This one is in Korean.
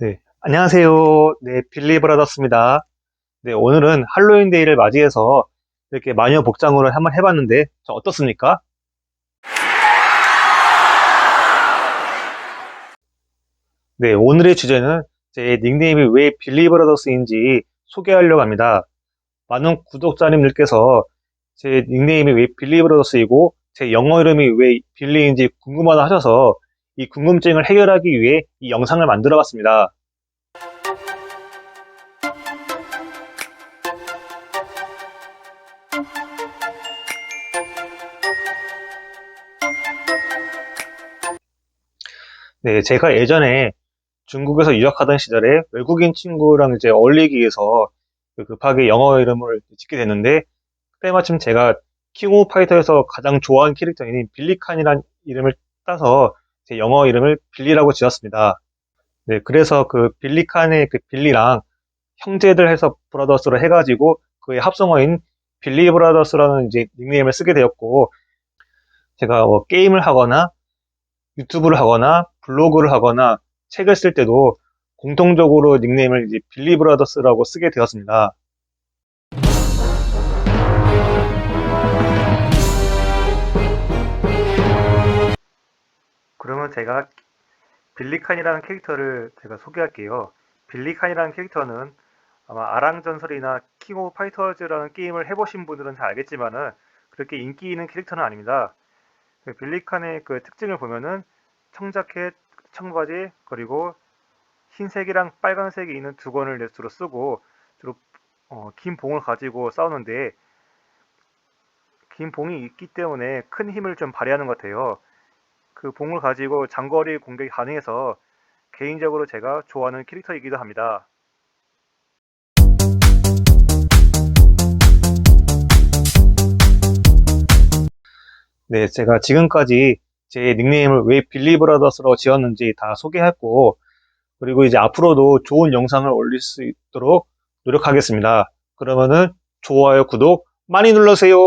네, 안녕하세요. 네, 빌리 브라더스입니다. 네, 오늘은 할로윈 데이를 맞이해서 이렇게 마녀 복장으로 한번 해봤는데, 저 어떻습니까? 네, 오늘의 주제는 제 닉네임이 왜 빌리 브라더스인지 소개하려고 합니다. 많은 구독자님들께서 제 닉네임이 왜 빌리 브라더스이고, 제 영어 이름이 왜 빌리인지 궁금하다 하셔서 이 궁금증을 해결하기 위해 이 영상을 만들어 봤습니다. 네, 제가 예전에 중국에서 유학하던 시절에 외국인 친구랑 이제 어울리기 위해서 그 급하게 영어 이름을 짓게 됐는데, 그때 마침 제가 킹 오브 파이터에서 가장 좋아하는 캐릭터인 빌리칸이라는 이름을 따서 제 영어 이름을 빌리라고 지었습니다. 네, 그래서 그 빌리칸의 그 빌리랑 형제들 해서 브라더스로 해가지고 그의 합성어인 빌리 브라더스라는 이제 닉네임을 쓰게 되었고, 제가 뭐 게임을 하거나 유튜브를 하거나 블로그를 하거나 책을 쓸 때도 공통적으로 닉네임을 이제 빌리 브라더스라고 쓰게 되었습니다. 그러면 제가 빌리칸이라는 캐릭터를 제가 소개할게요. 빌리칸이라는 캐릭터는 아마 아랑전설이나 킹 오브 파이터즈라는 게임을 해보신 분들은 잘 알겠지만은 그렇게 인기 있는 캐릭터는 아닙니다. 그 빌리칸의 그 특징을 보면은 청자켓, 청바지, 그리고 흰색이랑 빨간색이 있는 두 권을 주로 쓰고 주로 어, 긴 봉을 가지고 싸우는데 긴 봉이 있기 때문에 큰 힘을 좀 발휘하는 것 같아요. 그 봉을 가지고 장거리 공격이 가능해서 개인적으로 제가 좋아하는 캐릭터이기도 합니다. 네, 제가 지금까지 제 닉네임을 왜 빌리 브라더스로 지었는지 다 소개했고, 그리고 이제 앞으로도 좋은 영상을 올릴 수 있도록 노력하겠습니다. 그러면은 좋아요, 구독 많이 눌러주세요.